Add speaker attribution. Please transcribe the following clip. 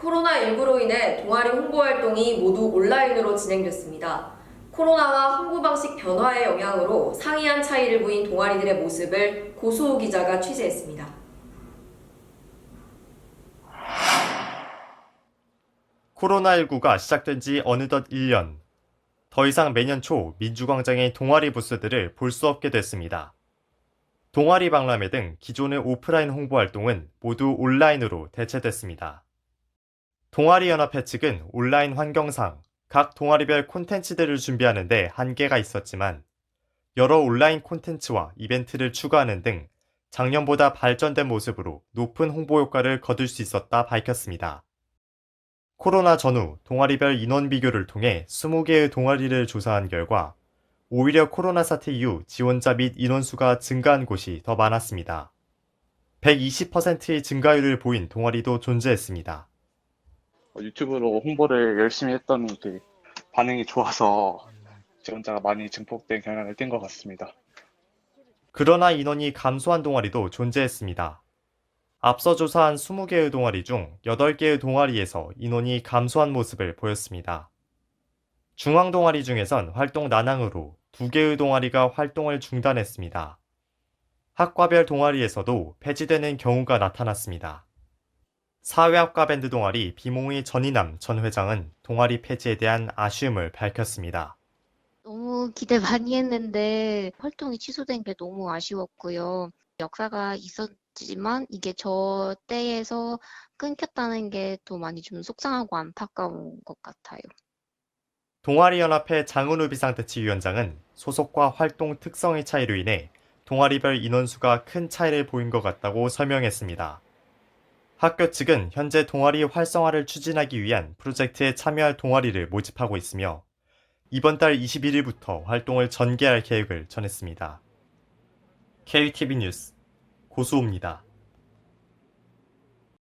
Speaker 1: 코로나19로 인해 동아리 홍보 활동이 모두 온라인으로 진행됐습니다. 코로나와 홍보 방식 변화의 영향으로 상이한 차이를 보인 동아리들의 모습을 고수호 기자가 취재했습니다.
Speaker 2: 코로나19가 시작된 지 어느덧 1년. 더 이상 매년 초 민주광장의 동아리 부스들을 볼 수 없게 됐습니다. 동아리 박람회 등 기존의 오프라인 홍보 활동은 모두 온라인으로 대체됐습니다. 동아리 연합회 측은 온라인 환경상 각 동아리별 콘텐츠들을 준비하는데 한계가 있었지만 여러 온라인 콘텐츠와 이벤트를 추가하는 등 작년보다 발전된 모습으로 높은 홍보 효과를 거둘 수 있었다 밝혔습니다. 코로나 전후 동아리별 인원 비교를 통해 20개의 동아리를 조사한 결과 오히려 코로나 사태 이후 지원자 및 인원수가 증가한 곳이 더 많았습니다. 120%의 증가율을 보인 동아리도 존재했습니다.
Speaker 3: 어, 유튜브로 홍보를 열심히 했더니 되게 반응이 좋아서 지원자가 많이 증폭된 경향을 띈 것 같습니다.
Speaker 2: 그러나 인원이 감소한 동아리도 존재했습니다. 앞서 조사한 20개의 동아리 중 8개의 동아리에서 인원이 감소한 모습을 보였습니다. 중앙 동아리 중에선 활동 난항으로 2개의 동아리가 활동을 중단했습니다. 학과별 동아리에서도 폐지되는 경우가 나타났습니다. 사회학과 밴드 동아리 비몽의 전인남 전 회장은 동아리 폐지에 대한 아쉬움을 밝혔습니다.
Speaker 4: 너무 기대 많이 했는데 활동이 취소된 게 너무 아쉬웠고요. 역사가 있었지만 이게 저 때에서 끊겼다는 게더 많이 좀 속상하고 안타까운 것 같아요.
Speaker 2: 동아리연합회 장은우 비상대책위원장은 소속과 활동 특성의 차이로 인해 동아리별 인원수가 큰 차이를 보인 것 같다고 설명했습니다. 학교 측은 현재 동아리 활성화를 추진하기 위한 프로젝트에 참여할 동아리를 모집하고 있으며 이번 달 21일부터 활동을 전개할 계획을 전했습니다. KTV 뉴스 고수호입니다.